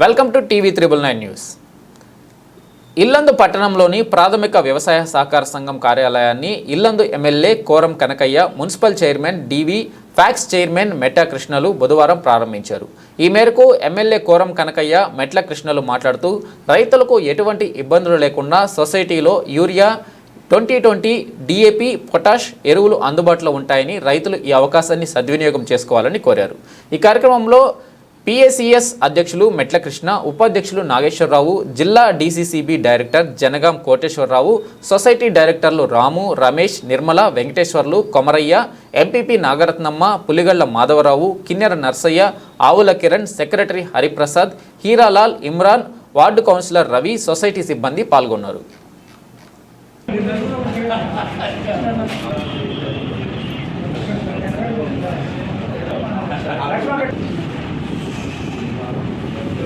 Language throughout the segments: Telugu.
Welcome to TV triple nine news. Illandu పట్టణంలోని ప్రాథమిక వ్యవసాయ సహకార సంఘం కార్యాలయాన్ని Illandu MLA Koram Kanakaiah municipal chairman DV PACS chairman Metta కృష్ణలు బుధవారం ప్రారంభించారు. ఈ మేరకు ఎమ్మెల్యే కోరం కనకయ్య మెట్ల కృష్ణలు మాట్లాడుతూ రైతులకు ఎటువంటి ఇబ్బందులు లేకుండా సొసైటీలో urea twenty twenty DAP potash ఎరువులు అందుబాటులో ఉంటాయని రైతులు ఈ అవకాశాన్ని సద్వినియోగం చేసుకోవాలని కోరారు. ఈ కార్యక్రమంలో పిఎస్ఈఎస్ అధ్యక్షులు మెట్ల కృష్ణ ఉపాధ్యక్షులు నాగేశ్వరరావు జిల్లా DCCB director Jangaon Koteswararao society డైరెక్టర్లు Ramu Ramesh Nirmala Venkateswarlu Komaraiah MPP Nagaratnamma Puligalla Madhavarao Kinnera Narsaiah Avula Kiran secretary Hariprasad Hiralal Imran ward councillor Ravi society సిబ్బంది పాల్గొన్నారు.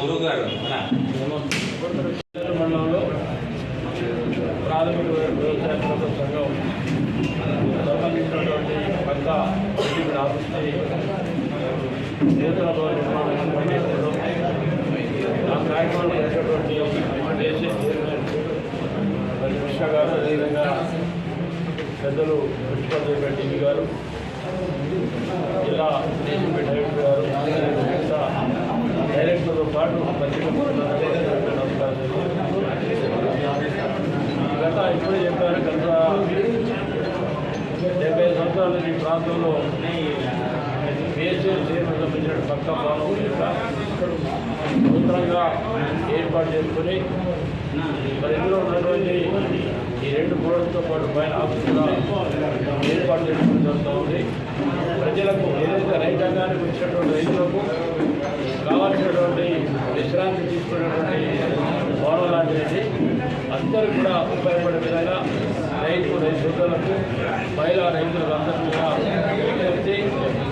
గురుగారు మండలంలో ప్రాథమిక వ్యవసాయ ప్రభుత్వ సంఘం సంబంధించినటువంటి పంట ఇంటికి నేతలతో నిర్మాణం పనిచేయడం ఆ కార్యక్రమంలో చేసినటువంటి దేశీయ చైర్మన్ కృష్ణ గారు అదేవిధంగా పెద్దలు కృష్ణ రెడ్డి గారు జిల్లా డైరెక్టర్ గారు డైరెక్టర్తో పాటు గత ఇప్పుడే చెప్పారు గత డెబ్బై సంవత్సరాల ఈ ప్రాంతంలో బిఎస్ఎల్ చైర్మన్ సంబంధించిన పక్క భావం యొక్క ఏ ఏర్పాటు చేసుకుని ఇందులో ఉన్నటువంటి ఈ రెండు బోర్డులతో పాటు పైన ఆఫీస్ కూడా ఏర్పాటు చేసుకోవడం జరుగుతూ ఉంది. ప్రజలకు ఏదైతే రైతాంగానికి వచ్చినటువంటి రైతులకు కావాల్సినటువంటి విశ్రాంతి తీసుకునేటువంటి భవనం లాంటిది అందరూ కూడా ఉపయోగపడే విధంగా రైతు రైతులకు మహిళా రైతులకు అందరూ కూడా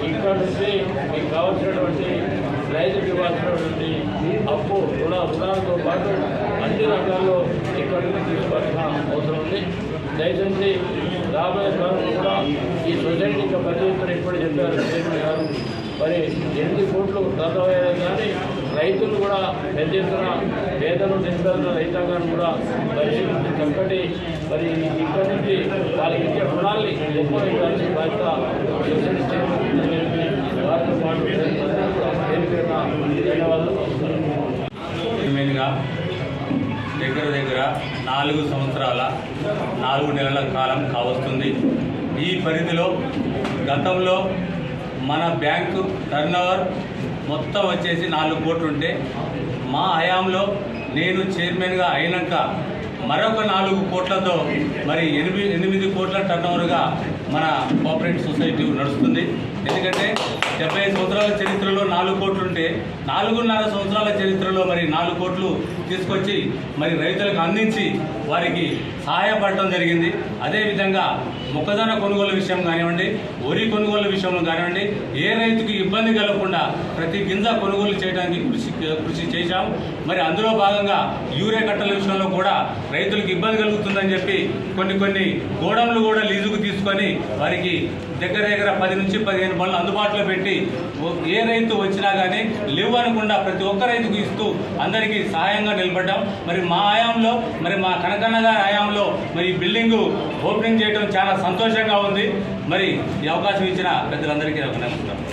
ఇక్కడ నుంచి మీకు కావాల్సినటువంటి రైతులకు ఇవ్వాల్సినటువంటి అప్పు రుణ రుణాలతో పాటు అన్ని రంగాల్లో ఇక్కడ నుంచి తీసుకోవాల్సిన అవసరం ఉంది. దయచేసి రాబోయే కాలంలో కూడా ఈ సొసైటీ యొక్క పనిచేస్తున్న ఇప్పుడు చెప్పారు చైర్మన్ గారు. మరి ఎనిమిది కోట్లు దాదాపు కానీ రైతులు కూడా పెద్ద ఎత్తున పేదలు నింపుతున్న రైతాంగాన్ని కూడా పరిశీలించి చక్కటి మరి ఇక్కడి నుంచి వాళ్ళకి ఇచ్చే రుణాల్ని ఎక్కువ ఇవ్వాల్సిన బాధ్యత చైర్మన్ వారితో పాటు దగ్గర దగ్గర నాలుగు సంవత్సరాల నాలుగు నెలల కాలం కావస్తుంది. ఈ పరిధిలో గతంలో మన బ్యాంకు టర్నోవర్ మొత్తం వచ్చేసి నాలుగు కోట్లు ఉంటే మా హయాంలో నేను చైర్మన్గా అయినాక మరొక నాలుగు కోట్లతో మరి ఎనిమిది ఎనిమిది కోట్ల టర్నోవర్గా మన కోఆపరేటివ్ సొసైటీ నడుస్తుంది. ఎందుకంటే డెబ్బై సంవత్సరాల చరిత్రలో నాలుగు కోట్లు ఉంటే నాలుగున్నర సంవత్సరాల చరిత్రలో మరి నాలుగు కోట్లు తీసుకొచ్చి మరి రైతులకు అందించి వారికి సహాయపడటం జరిగింది. అదేవిధంగా మొక్కజొన్న కొనుగోలు విషయం కానివ్వండి వరి కొనుగోలు విషయంలో కానివ్వండి ఏ రైతుకి ఇబ్బంది కలగకుండా ప్రతి గింజ కొనుగోలు చేయడానికి కృషి కృషి చేశాం. మరి అందులో భాగంగా యూరియా కట్టల విషయంలో కూడా రైతులకు ఇబ్బంది కలుగుతుందని చెప్పి కొన్ని కొన్ని గోడౌన్లు కూడా లీజుకు తీసుకొని వారికి దగ్గర దగ్గర పది నుంచి పదిహేను బండ్లు అందుబాటులో పెట్టి ఏ రైతు వచ్చినా కానీ లేవు అనకుండా ప్రతి ఒక్క రైతుకు ఇస్తూ అందరికీ సహాయంగా నిలబడ్డాం. మరి మా హయాంలో మరి మా కనకన్న గారి హయాంలో మరి ఈ బిల్డింగు ఓపెనింగ్ చేయడం చాలా సంతోషంగా ఉంది. మరి ఈ అవకాశం ఇచ్చిన పెద్దలందరికీ ఒక నమస్కారం.